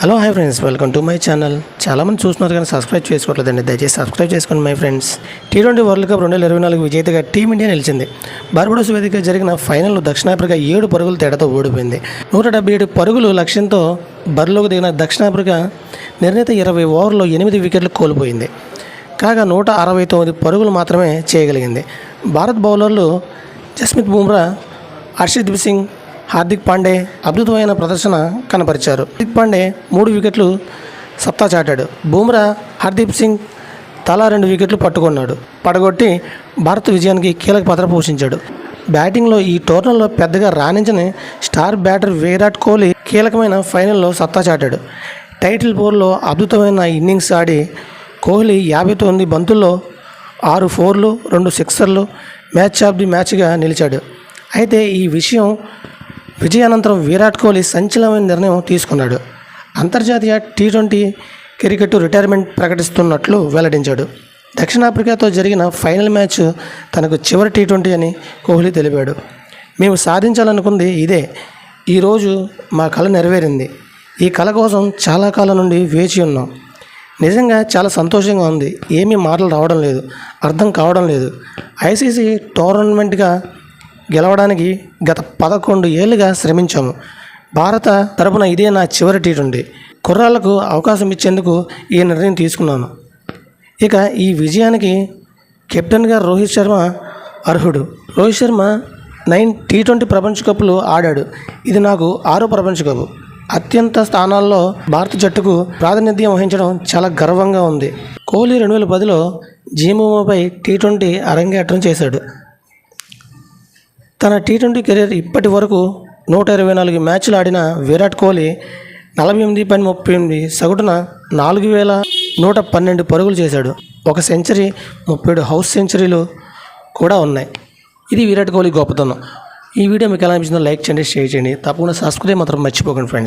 Hello hi friends. Welcome to my channel. చాలామంది చూస్తున్నారు కానీ సబ్స్క్రైబ్ చేసుకోవట్లేదండి. దయచేసి సబ్స్క్రైబ్ చేసుకోండి my friends. T twenty world cup రెండు వేల ఇరవై నాలుగు విజేతగా టీమిండియా నిలిచింది. బార్బడోస్ వేదిక జరిగిన ఫైనల్లో దక్షిణాఫ్రికా ఏడు పరుగుల తేడాతో ఓడిపోయింది. నూట డెబ్బై ఏడు పరుగులు లక్ష్యంతో బరిలోకి దిగిన దక్షిణాఫ్రికా నిర్ణీత ఇరవై ఓవర్లో ఎనిమిది వికెట్లు కోల్పోయింది. కాగా నూట అరవై తొమ్మిది పరుగులు మాత్రమే చేయగలిగింది. భారత్ బౌలర్లు జస్మిత్ బుమ్రా హర్షదీప్ సింగ్ హార్దిక్ పాండే అద్భుతమైన ప్రదర్శన కనపరిచారు. హార్దిక్ పాండే మూడు వికెట్లు సత్తా చాటాడు. బూమ్రా హర్దీప్ సింగ్ తలా రెండు వికెట్లు పట్టుకున్నాడు. పడగొట్టి భారత్ విజయానికి కీలక పాత్ర పోషించాడు. బ్యాటింగ్లో ఈ టోర్నీలో పెద్దగా రాణించని స్టార్ బ్యాటర్ విరాట్ కోహ్లీ కీలకమైన ఫైనల్లో సత్తా చాటాడు. టైటిల్ పోర్లో అద్భుతమైన ఇన్నింగ్స్ ఆడి కోహ్లీ యాభై తొమ్మిది బంతుల్లో ఆరు ఫోర్లు రెండు సిక్సర్లు మ్యాచ్ ఆఫ్ ది మ్యాచ్గా నిలిచాడు. అయితే ఈ విషయం విజయానంతరం విరాట్ కోహ్లీ సంచలనమైన నిర్ణయం తీసుకున్నాడు. అంతర్జాతీయ టీ ట్వంటీ క్రికెట్ రిటైర్మెంట్ ప్రకటిస్తున్నట్లు వెల్లడించాడు. దక్షిణాఫ్రికాతో జరిగిన ఫైనల్ మ్యాచ్ తనకు చివరి టీ ట్వంటీ అని కోహ్లీ తెలిపాడు. మేము సాధించాలనుకుంది ఇదే. ఈరోజు మా కళ నెరవేరింది. ఈ కళ కోసం చాలా కాలం నుండి వేచి ఉన్నాం. నిజంగా చాలా సంతోషంగా ఉంది. ఏమీ మాటలు రావడం లేదు. అర్థం కావడం లేదు. ఐసీసీ టోర్నమెంట్గా గెలవడానికి గత పదకొండు ఏళ్ళుగా శ్రమించాము. భారత తరపున ఇదే నా చివరి టీ ట్వంటీ. కుర్రాళ్ళకు అవకాశం ఇచ్చేందుకు ఈ నిర్ణయం తీసుకున్నాను. ఇక ఈ విజయానికి కెప్టెన్గా రోహిత్ శర్మ అర్హుడు. Rohit Sharma nine T twenty ప్రపంచ కప్లు ఆడాడు. ఇది నాకు ఆరో ప్రపంచ కప్. అత్యంత స్థానాల్లో భారత జట్టుకు ప్రాతినిధ్యం వహించడం చాలా గర్వంగా ఉంది. కోహ్లీ రెండు వేల పదిలో జీమోమోపై టీ ట్వంటీ అరంగేట్రం చేశాడు. తన టీ ట్వంటీ కెరీర్ ఇప్పటి వరకు నూట ఇరవై నాలుగు మ్యాచ్లు ఆడిన విరాట్ కోహ్లీ నలభై ఎనిమిది పాయింట్ ముప్పై ఎనిమిది సగటున నాలుగు వేల నూట పన్నెండు పరుగులు చేశాడు. ఒక సెంచరీ ముప్పై ఏడు హౌస్ సెంచరీలు కూడా ఉన్నాయి. ఇది విరాట్ కోహ్లీ గొప్పతనం. ఈ వీడియో మీకు ఎలా అనిపించిందో లైక్ చేయండి షేర్ చేయండి. తప్పకుండా సబ్స్క్రైబ్ మాత్రం మర్చిపోకండి ఫ్రెండ్స్.